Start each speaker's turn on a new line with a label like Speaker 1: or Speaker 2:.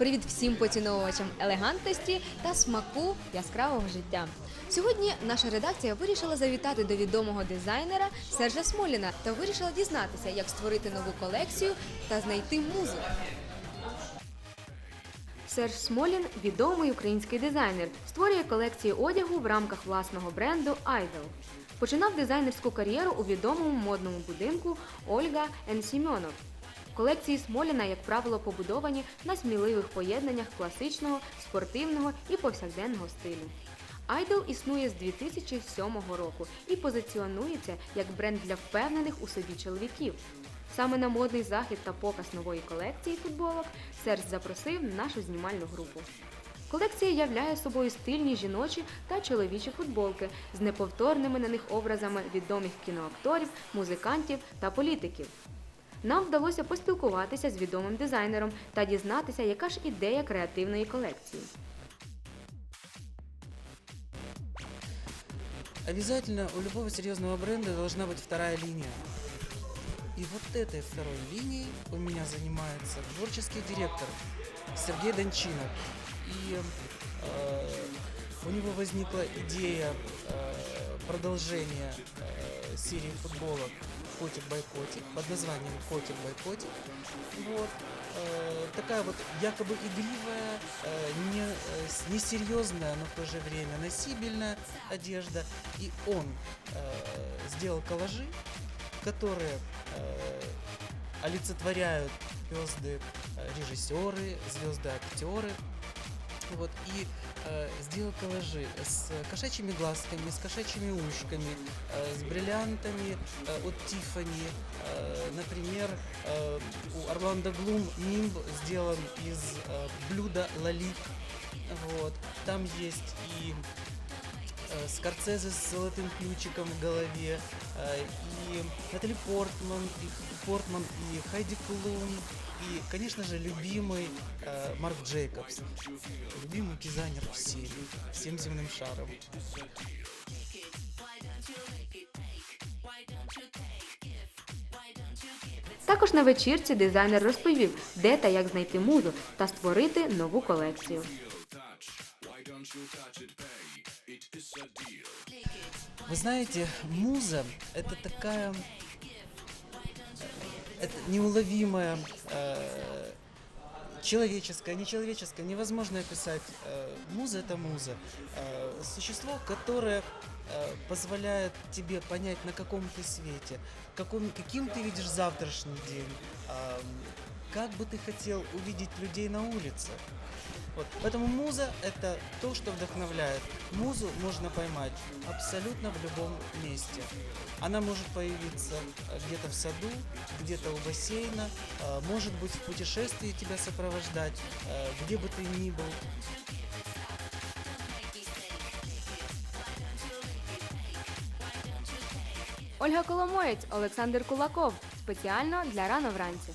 Speaker 1: Привіт всім поціновувачам елегантності та смаку яскравого життя. Сьогодні наша редакція вирішила завітати до відомого дизайнера Сержа Смоліна та вирішила дізнатися, як створити нову колекцію та знайти музу. Серж Смолін відомий український дизайнер, створює колекції одягу в рамках власного бренду Idol. Починав дизайнерську кар'єру у відомому модному будинку Ольга Ен Сімьонов. Колекції Смоліна, як правило, побудовані на сміливих поєднаннях класичного, спортивного і повсякденного стилю. Idol існує з 2007 року і позиціонується як бренд для впевнених у собі чоловіків. Саме на модний захід та показ нової колекції футболок Серж запросив нашу знімальну групу. Колекція являє собою стильні жіночі та чоловічі футболки з неповторними на них образами відомих кіноакторів, музикантів та політиків Нам вдалося поспілкуватися з відомим дизайнером та дізнатися, яка ж ідея креативної колекції.
Speaker 2: Обязательно у любого серьезного бренда должна быть вторая линия. И вот этой второй линией у меня занимается творческий директор Сергей Дончинов. И э, у него возникла идея э, продолжения э, серии футболок Котик бай Котик под названием Котик бай Котик. Вот. Э, такая вот якобы игривая, э, не, э, несерьезная, но в то же время носибельная одежда. И он э, сделал коллажи, которые э, олицетворяют звезды э, режиссеры, звезды актеры. Вот, и э, сделал коллажи с кошачьими глазками, с кошачьими ушками, э, с бриллиантами э, от Тиффани. Э, например, э, у Орландо Блум нимб сделан из э, блюда лалик. Вот. Там есть и э, Скорцезе с золотым ключиком в голове, э, и Натали Портман, и Портман, и Хайди Клум, и, конечно же, любимый э, Марк Джейкобс, любимый дизайнер всем, всем земным шаром.
Speaker 1: Також на вечірці дизайнер розповів, де та як знайти музу та створити нову колекцію.
Speaker 2: Вы знаете, муза – это такая, э, это неуловимая, э, человеческая, нечеловеческая, невозможно описать. Э, муза – это муза. Э, существо, которое э, позволяет тебе понять, на каком ты свете, каком, каким ты видишь завтрашний день, ам, как бы ты хотел увидеть людей на улице. Вот. Поэтому муза – это то, что вдохновляет. Музу можно поймать абсолютно в любом месте. Она может появиться э, где-то в саду, где-то у бассейна, э, может быть в путешествии тебя сопровождать, э, где бы ты ни был.
Speaker 1: Ольга Коломоєць, Олександр Кулаков. Спеціально для рано вранці.